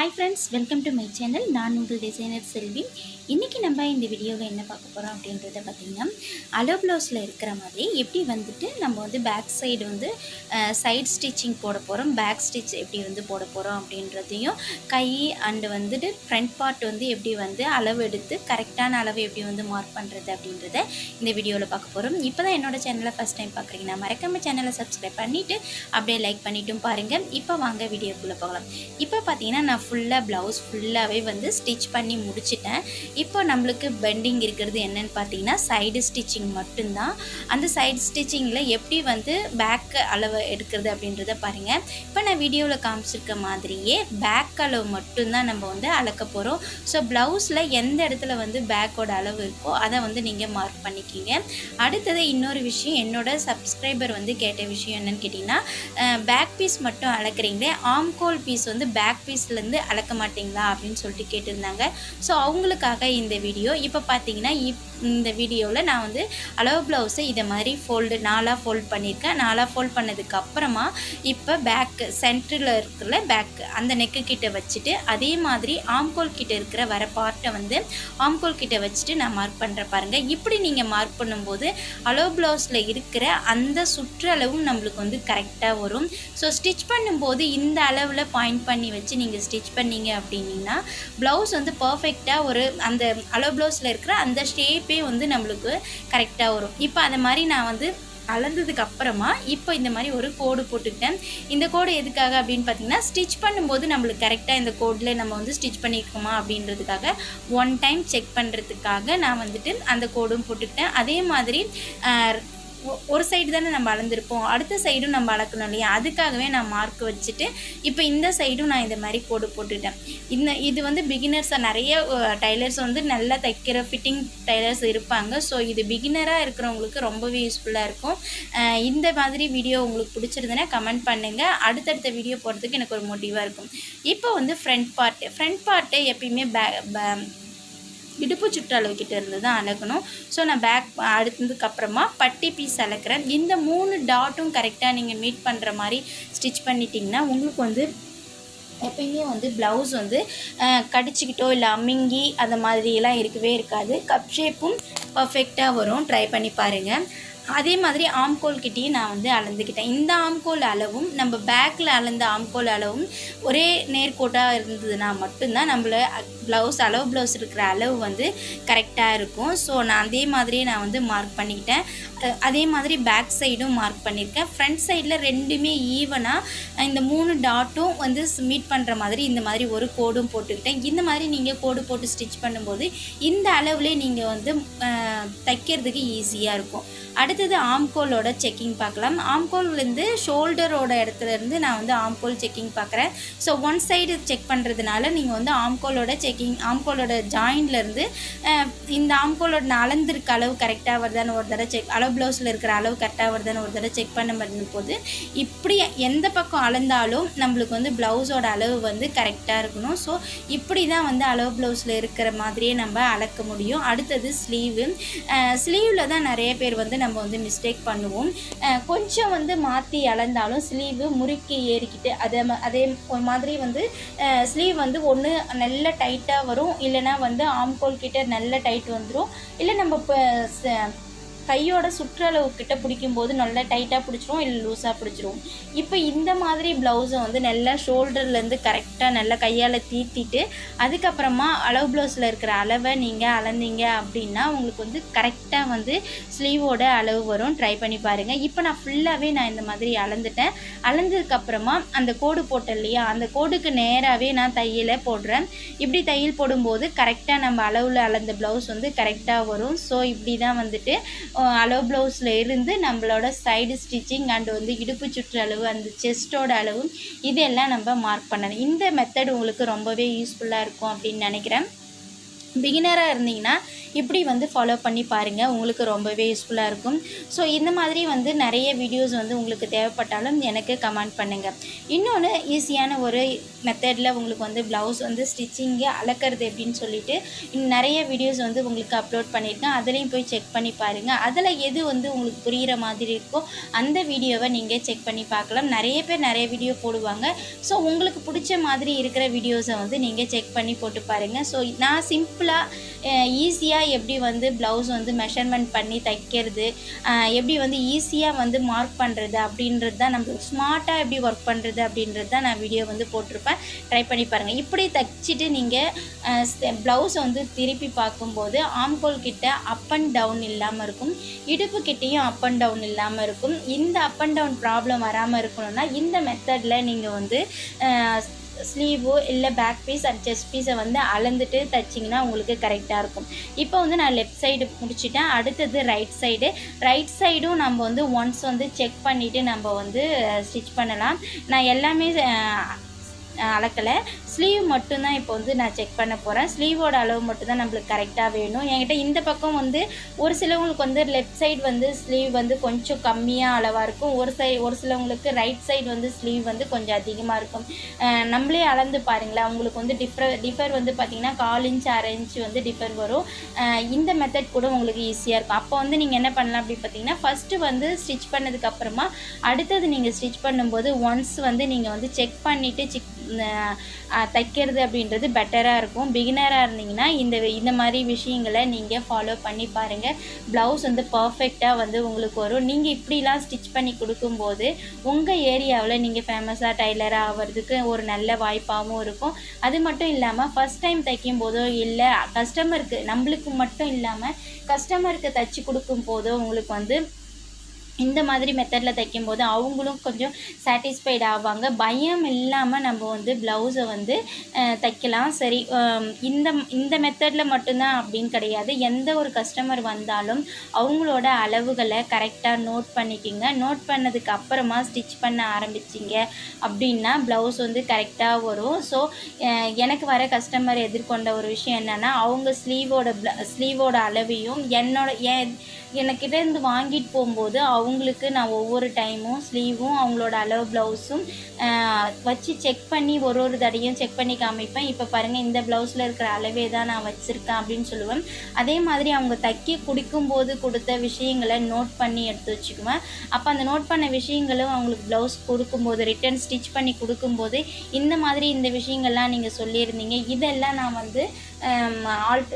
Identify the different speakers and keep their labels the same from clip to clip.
Speaker 1: Hi friends welcome to my channel நான் உங்கள் designer செல்வி. இன்றைக்கி நம்ம இந்த வீடியோவில் என்ன பார்க்க போகிறோம் அப்படின்றத பார்த்திங்கன்னா அலோ ப்ளவுஸில் இருக்கிற மாதிரி எப்படி வந்துட்டு நம்ம வந்து பேக் சைடு வந்து சைட் ஸ்டிச்சிங் போட போகிறோம் பேக் ஸ்டிச் எப்படி வந்து போட போகிறோம் அப்படின்றதையும் கை அண்டு வந்துட்டு ஃப்ரண்ட் பார்ட் வந்து எப்படி வந்து அளவு எடுத்து கரெக்டான அளவு எப்படி வந்து மார்க் பண்ணுறது அப்படின்றத இந்த வீடியோவில் பார்க்க போகிறோம் இப்போ தான் என்னோடய சேனலை ஃபஸ்ட் டைம் பார்க்குறீங்கன்னா மறக்காம சேனலை சப்ஸ்கிரைப் பண்ணிவிட்டு அப்படியே லைக் பண்ணிட்டும் பாருங்கள் இப்போ வாங்க வீடியோக்குள்ளே போகலாம். இப்போ பார்த்தீங்கன்னா நான் ஃபுல்லாக ப்ளவுஸ் ஃபுல்லாகவே வந்து ஸ்டிச் பண்ணி முடிச்சிட்டேன். இப்போ நம்மளுக்கு பெண்டிங் இருக்கிறது என்னன்னு பார்த்தீங்கன்னா சைடு ஸ்டிச்சிங் மட்டும்தான். அந்த சைடு ஸ்டிச்சிங்கில் எப்படி வந்து பேக் அளவு எடுக்கிறது அப்படின்றத பாருங்கள் இப்போ நான் வீடியோவில் காமிச்சிருக்க மாதிரியே பேக் அளவு மட்டும்தான் நம்ம வந்து அளக்க போகிறோம் ஸோ ப்ளவுஸில் எந்த இடத்துல வந்து பேக்கோட அளவு இருக்கோ அதை வந்து நீங்கள் மார்க் பண்ணிக்கிங்க. அடுத்தது இன்னொரு விஷயம் என்னோட சப்ஸ்கிரைபர் வந்து கேட்ட விஷயம் என்னென்னு கேட்டிங்கன்னா பேக் பீஸ் மட்டும் அளக்குறீங்களே ஆம்கோல் பீஸ் வந்து பேக் பீஸ்லேருந்து அளக்க மாட்டிங்களா அப்படின்னு சொல்லிட்டு கேட்டிருந்தாங்க. ஸோ அவங்களுக்காக இந்த வீடியோ. இப்போ பார்த்தீங்கன்னா இப் இந்த வீடியோவில் நான் வந்து அளவு ப்ளவுஸை இதை மாதிரி ஃபோல்டு நாலாக ஃபோல்ட் பண்ணியிருக்கேன். நாலாக ஃபோல்ட் பண்ணதுக்கு அப்புறமா இப்போ பேக்கு சென்டரில் இருக்கிற பேக்கு அந்த நெக்கு கிட்ட வச்சுட்டு அதே மாதிரி ஆம்கோல் கிட்ட இருக்கிற வர பார்ட்டை வந்து ஆம்கோல் கிட்ட வச்சுட்டு நான் மார்க் பண்ணுற பாருங்கள் இப்படி நீங்கள் மார்க் பண்ணும்போது அளவு ப்ளவுஸில் இருக்கிற அந்த சுற்றளவும் நம்மளுக்கு வந்து கரெக்டாக வரும். ஸோ ஸ்டிச் பண்ணும்போது இந்த அளவில் பாயிண்ட் பண்ணி வச்சு நீங்கள் ஸ்டிச் பண்ணீங்க அப்படின்னா ப்ளவுஸ் வந்து பர்ஃபெக்டாக ஒரு அந்த அளவு ப்ளவுஸில் இருக்கிற அந்த ஷேப்பே வந்து நம்மளுக்கு கரெக்டாக வரும். இப்போ அந்த மாதிரி நான் வந்து அளந்ததுக்கு அப்புறமா இப்போ இந்த மாதிரி ஒரு கோடு போட்டுக்கிட்டேன். இந்த கோடு எதுக்காக அப்படின்னு பார்த்தீங்கன்னா ஸ்டிச் பண்ணும்போது நம்மளுக்கு கரெக்டாக இந்த கோடில் நம்ம வந்து ஸ்டிச் பண்ணியிருக்கோமா அப்படின்றதுக்காக ஒன் டைம் செக் பண்ணுறதுக்காக நான் வந்துட்டு அந்த கோடும் போட்டுக்கிட்டேன். அதே மாதிரி ஒரு சைடு தானே நம்ம அளந்திருப்போம். அடுத்த சைடும் நம்ம அளக்கணும் இல்லையா? அதுக்காகவே நான் மார்க் வச்சுட்டு இப்போ இந்த சைடும் நான் இந்த மாதிரி கோடு போட்டுட்டேன். இந்த இது வந்து பிகினர்ஸாக நிறைய டைலர்ஸ் வந்து நல்லா தைக்கிற ஃபிட்டிங் டைலர்ஸ் இருப்பாங்க. ஸோ இது பிகினராக இருக்கிறவங்களுக்கு ரொம்பவே யூஸ்ஃபுல்லாக இருக்கும். இந்த மாதிரி வீடியோ உங்களுக்கு பிடிச்சிருந்தேன்னா கமெண்ட் பண்ணுங்கள் அடுத்தடுத்த வீடியோ போடுறதுக்கு எனக்கு ஒரு மோட்டிவாக இருக்கும். இப்போ வந்து ஃப்ரண்ட் பார்ட்டு ஃப்ரண்ட் பார்ட்டு எப்பயுமே பே இடுப்பு சுற்றளவு கிட்ட இருந்து தான் அளக்கணும் ஸோ நான் பேக் அடுத்ததுக்கப்புறமா பட்டி பீஸ் அளக்கிறேன் இந்த மூணு டாட்டும் கரெக்டாக நீங்கள் மீட் பண்ணுற மாதிரி ஸ்டிச் பண்ணிட்டீங்கன்னா உங்களுக்கு வந்து எப்பயுமே வந்து ப்ளவுஸ் வந்து கடிச்சிக்கிட்டோ இல்லை அமிங்கி அந்த மாதிரியெல்லாம் இருக்கவே இருக்காது. கப் ஷேப்பும் பர்ஃபெக்டாக வரும். ட்ரை பண்ணி பாருங்கள் அதே மாதிரி ஆம்கோல் கிட்டேயும் நான் வந்து அளந்துக்கிட்டேன். இந்த ஆம்கோல் அளவும் நம்ம பேக்கில் அளந்த ஆம்கோல் அளவும் ஒரே நேர்கோட்டாக இருந்ததுன்னா மட்டும்தான் நம்மள ப்ளவுஸ் அளவு ப்ளவுஸ் இருக்கிற அளவு வந்து கரெக்டாக இருக்கும். ஸோ நான் அதே மாதிரியே நான் வந்து மார்க் பண்ணிக்கிட்டேன். அதே மாதிரி பேக் சைடும் மார்க் பண்ணியிருக்கேன். ஃப்ரண்ட் சைடில் ரெண்டுமே ஈவனாக இந்த மூணு டாட்டும் வந்து மீட் பண்ணுற மாதிரி இந்த மாதிரி ஒரு கோடும் போட்டுக்கிட்டேன். இந்த மாதிரி நீங்கள் கோடு போட்டு ஸ்டிச் பண்ணும்போது இந்த அளவுலேயே நீங்கள் வந்து தைக்கிறதுக்கு ஈஸியாக இருக்கும். அடுத்து அடுத்தது ஆம்கோலோட செக்கிங் பார்க்கலாம். ஆம்கோல்லேருந்து ஷோல்டரோட இடத்துலேருந்து நான் வந்து ஆம்கோல் செக்கிங் பார்க்குறேன். ஸோ ஒன் சைடு செக் பண்ணுறதுனால நீங்கள் வந்து ஆம்கோலோட செக்கிங் ஆம்கோலோட ஜாயின்லேருந்து இந்த ஆம்கோலோட நான் அளந்திருக்க அளவு கரெக்டாக வருதான்னு ஒரு தடவை செக் அளவு ப்ளவுஸில் இருக்கிற அளவு கரெக்டாக வருதான்னு ஒரு தடவை செக் பண்ண பண்ணும் போது இப்படி எந்த பக்கம் அளந்தாலும் நம்மளுக்கு வந்து ப்ளவுஸோட அளவு வந்து கரெக்டாக இருக்கணும். ஸோ இப்படி தான் வந்து அளவு ப்ளவுஸில் இருக்கிற மாதிரியே நம்ம அளக்க முடியும். அடுத்தது ஸ்லீவு ஸ்லீவில் தான் நிறைய பேர் வந்து நம்ம வந்து வந்து மிஸ்டேக் பண்ணுவோம். கொஞ்சம் வந்து மாற்றி அளந்தாலும் ஸ்லீவு முறுக்கி ஏறிக்கிட்டு அதே அதே மாதிரி வந்து ஸ்லீவ் வந்து ஒன்று நல்ல டைட்டாக வரும். இல்லைனா வந்து ஆம்கோல் கிட்ட நல்ல டைட் வந்துடும் இல்லை நம்ம இப்போ கையோட சுற்றளவு கிட்ட பிடிக்கும்போது நல்லா டைட்டாக பிடிச்சிரும் இல்லை லூஸாக பிடிச்சிரும். இப்போ இந்த மாதிரி ப்ளவுஸை வந்து நல்லா ஷோல்டர்லேருந்து கரெக்டாக நல்லா கையால் தீர்த்திட்டு அதுக்கப்புறமா அளவு ப்ளவுஸில் இருக்கிற அளவை நீங்கள் அளந்தீங்க அப்படின்னா உங்களுக்கு வந்து கரெக்டாக வந்து ஸ்லீவோட அளவு வரும். ட்ரை பண்ணி பாருங்கள் இப்போ நான் ஃபுல்லாகவே நான் இந்த மாதிரி அளந்துட்டேன். அளந்ததுக்கப்புறமா அந்த கோடு போட்டேன் இல்லையா? அந்த கோடுக்கு நேராகவே நான் தையலை போடுறேன். இப்படி தையல் போடும்போது கரெக்டாக நம்ம அளவில் அளந்த ப்ளவுஸ் வந்து கரெக்டாக வரும். ஸோ இப்படி தான் வந்துட்டு அலோ ப்ளவுஸில் இருந்து நம்மளோட சைடு ஸ்டிச்சிங் அண்டு வந்து இடுப்பு சுற்றளவு அந்த செஸ்ட்டோட அளவு இதெல்லாம் நம்ம மார்க் பண்ணணும். இந்த மெத்தட் உங்களுக்கு ரொம்பவே யூஸ்ஃபுல்லாக இருக்கும் அப்படின்னு நினைக்கிறேன். பிகினராக இருந்தீங்கன்னா இப்படி வந்து ஃபாலோ பண்ணி பாருங்கள் உங்களுக்கு ரொம்பவே யூஸ்ஃபுல்லாக இருக்கும். ஸோ இந்த மாதிரி வந்து நிறைய வீடியோஸ் வந்து உங்களுக்கு தேவைப்பட்டாலும் எனக்கு கமெண்ட் பண்ணுங்கள் இன்னொன்று ஈஸியான ஒரு மெத்தடில் உங்களுக்கு வந்து ப்ளவுஸ் வந்து ஸ்டிச்சிங்கு அளக்கிறது எப்படின்னு சொல்லிட்டு நிறைய வீடியோஸ் வந்து உங்களுக்கு அப்லோட் பண்ணியிருக்கேன். அதுலேயும் போய் செக் பண்ணி பாருங்கள் அதில் எது வந்து உங்களுக்கு புரிகிற மாதிரி இருக்கோ அந்த வீடியோவை நீங்கள் செக் பண்ணி பார்க்கலாம். நிறைய பேர் நிறைய வீடியோ போடுவாங்க. ஸோ உங்களுக்கு பிடிச்ச மாதிரி இருக்கிற வீடியோஸை வந்து நீங்கள் செக் பண்ணி போட்டு பாருங்கள் ஸோ நான் சிம்பிளாக ஈஸியாக எப்படி வந்து ப்ளவுஸ் வந்து மெஷர்மெண்ட் பண்ணி தைக்கிறது எப்படி வந்து ஈஸியாக வந்து மார்க் பண்ணுறது அப்படின்றது தான் நம்மளுக்கு ஸ்மார்ட்டாக எப்படி ஒர்க் பண்ணுறது அப்படின்றது தான் நான் வீடியோ வந்து போட்டிருப்பேன். ட்ரை பண்ணி பாருங்கள் இப்படி தைச்சிட்டு நீங்கள் ப்ளவுஸை வந்து திருப்பி பார்க்கும்போது ஆம்கோல் கிட்ட அப் அண்ட் டவுன் இல்லாமல் இருக்கும். இடுப்பு கிட்டேயும் அப் அண்ட் டவுன் இல்லாமல் இருக்கும். இந்த அப் அண்ட் டவுன் ப்ராப்ளம் வராமல் இருக்கணும்னா இந்த மெத்தடில் நீங்கள் வந்து ஸ்லீவோ இல்லை பேக் பீஸ் அண்ட் செஸ்ட் பீஸை வந்து அளந்துட்டு தைச்சிங்கன்னா உங்களுக்கு கரெக்டாக இருக்கும். இப்போ வந்து நான் லெஃப்ட் சைடு முடிச்சிட்டேன். அடுத்தது ரைட் சைடு ரைட் சைடும் நம்ம வந்து ஒன்ஸ் வந்து செக் பண்ணிவிட்டு நம்ம வந்து ஸ்டிச் பண்ணலாம். நான் எல்லாமே அளக்கலை. ஸ்லீவ் மட்டும்தான் இப்போ வந்து நான் செக் பண்ண போகிறேன் ஸ்லீவோட அளவு மட்டும்தான் நம்மளுக்கு கரெக்டாக வேணும். என்கிட்ட இந்த பக்கம் வந்து ஒரு சிலவங்களுக்கு வந்து லெஃப்ட் சைடு வந்து ஸ்லீவ் வந்து கொஞ்சம் கம்மியாக அளவாக இருக்கும். ஒரு சை ஒரு சிலவங்களுக்கு ரைட் சைடு வந்து ஸ்லீவ் வந்து கொஞ்சம் அதிகமாக இருக்கும். நம்மளே அளந்து பாருங்களேன். உங்களுக்கு வந்து டிஃபர் டிஃபர் வந்து பார்த்திங்கன்னா கால் இன்ச் அரை இன்ச் வந்து டிஃபர் வரும். இந்த மெத்தட் கூட உங்களுக்கு ஈஸியாக இருக்கும். அப்போ வந்து நீங்கள் என்ன பண்ணலாம் அப்படி பார்த்தீங்கன்னா ஃபஸ்ட்டு வந்து ஸ்டிச் பண்ணதுக்கப்புறமா அடுத்தது நீங்கள் ஸ்டிச் பண்ணும்போது ஒன்ஸ் வந்து நீங்கள் வந்து செக் பண்ணிவிட்டு சிக் தைக்கிறது அப்படின்றது பெட்டராக இருக்கும். பிகினராக இருந்தீங்கன்னா இந்த இந்த மாதிரி விஷயங்களை நீங்கள் ஃபாலோ பண்ணி பாருங்கள் ப்ளவுஸ் வந்து பர்ஃபெக்டாக வந்து உங்களுக்கு வரும். நீங்கள் இப்படிலாம் ஸ்டிச் பண்ணி கொடுக்கும்போது உங்கள் ஏரியாவில் நீங்கள் ஃபேமஸாக டைலராக ஆகிறதுக்கு ஒரு நல்ல வாய்ப்பாகவும் இருக்கும். அது மட்டும் இல்லாமல் ஃபஸ்ட் டைம் தைக்கும் போதோ இல்லை கஸ்டமருக்கு நம்மளுக்கு மட்டும் இல்லாமல் கஸ்டமருக்கு தைச்சி கொடுக்கும் போதோ உங்களுக்கு வந்து இந்த மாதிரி மெத்தடில் தைக்கும்போது அவங்களும் கொஞ்சம் சாட்டிஸ்ஃபைட் ஆவாங்க. பயம் இல்லாமல் நம்ம வந்து ப்ளவுஸை வந்து தைக்கலாம். சரி இந்த இந்த மெத்தடில் மட்டும்தான் அப்படின்னு கிடையாது. எந்த ஒரு கஸ்டமர் வந்தாலும் அவங்களோட அளவுகளை கரெக்டாக நோட் பண்ணிக்கிங்க. நோட் பண்ணதுக்கு அப்புறமா ஸ்டிச் பண்ண ஆரம்பிச்சிங்க அப்படின்னா ப்ளவுஸ் வந்து கரெக்டாக வரும். ஸோ எனக்கு வர கஸ்டமர் எதிர்கொண்ட ஒரு விஷயம் என்னென்னா அவங்க ஸ்லீவோட ஸ்லீவோட அளவையும் என்னோட என் எனக்கிட்ட இருந்து வாங்கிட்டு போகும்போது அவங்களுக்கு நான் ஒவ்வொரு டைமும் ஸ்லீவும் அவங்களோட அளவு ப்ளவுஸும் வச்சு செக் பண்ணி ஒரு ஒரு தடையும் செக் பண்ணி காமிப்பேன். இப்போ பாருங்கள் இந்த ப்ளவுஸில் இருக்கிற அளவே தான் நான் வச்சுருக்கேன் அப்படின்னு சொல்லுவேன். அதே மாதிரி அவங்க தைக்க குடிக்கும்போது கொடுத்த விஷயங்களை நோட் பண்ணி எடுத்து வச்சுக்குவேன். அப்போ அந்த நோட் பண்ண விஷயங்களும் அவங்களுக்கு ப்ளவுஸ் கொடுக்கும்போது ரிட்டர்ன் ஸ்டிச் பண்ணி கொடுக்கும்போது இந்த மாதிரி இந்த விஷயங்கள்லாம் நீங்கள் சொல்லியிருந்தீங்க. இதெல்லாம் நான் வந்து ஆல்ட்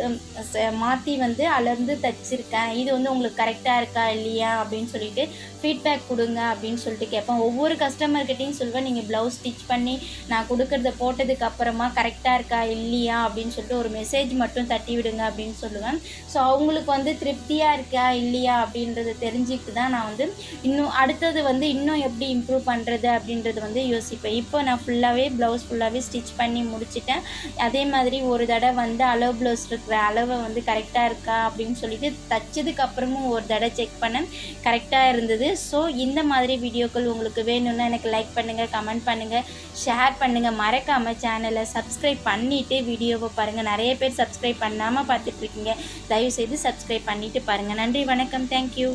Speaker 1: மாற்றி வந்து அளந்து தைச்சிருக்கேன். இது வந்து உங்களுக்கு கரெக்டாக இருக்கா இல்லையா அப்படின்னு சொல்லிட்டு ஃபீட்பேக் கொடுங்க அப்படின்னு சொல்லிட்டு கேட்பேன். ஒவ்வொரு கஸ்டமர்கிட்டையும் சொல்வேன் நீங்கள் ப்ளவுஸ் ஸ்டிச் பண்ணி நான் கொடுக்குறத போட்டதுக்கு அப்புறமா கரெக்டாக இருக்கா இல்லையா? அப்படின்னு சொல்லிட்டு ஒரு மெசேஜ் மட்டும் தட்டி விடுங்க அப்படின்னு சொல்லுவேன். ஸோ அவங்களுக்கு வந்து திருப்தியாக இருக்கா இல்லையா அப்படின்றத தெரிஞ்சுக்கிட்டு தான் நான் வந்து இன்னும் அடுத்தது வந்து இன்னும் எப்படி இம்ப்ரூவ் பண்ணுறது அப்படின்றது வந்து யோசிப்பேன். இப்போ நான் ஃபுல்லாகவே ப்ளவுஸ் ஃபுல்லாகவே ஸ்டிச் பண்ணி முடிச்சிட்டேன். அதே மாதிரி ஒரு தடவை வந்து அளவு ப்ளவுஸ் இருக்கிற அளவை வந்து கரெக்டாக இருக்கா அப்படின்னு சொல்லிட்டு தைச்சதுக்கு அப்புறமும் ஒரு தடவை செக் பண்ணேன் கரெக்டாக இருந்தது. ஸோ இந்த மாதிரி வீடியோக்கள் உங்களுக்கு வேணும்னா எனக்கு லைக் பண்ணுங்கள் கமெண்ட் பண்ணுங்கள் ஷேர் பண்ணுங்கள் மறக்காமல் சேனலை சப்ஸ்கிரைப் பண்ணிவிட்டு வீடியோவை பாருங்கள் நிறைய பேர் சப்ஸ்கிரைப் பண்ணாமல் பார்த்துட்ருக்கீங்க தயவுசெய்து சப்ஸ்கிரைப் பண்ணிவிட்டு பாருங்கள் நன்றி வணக்கம். தேங்க்யூ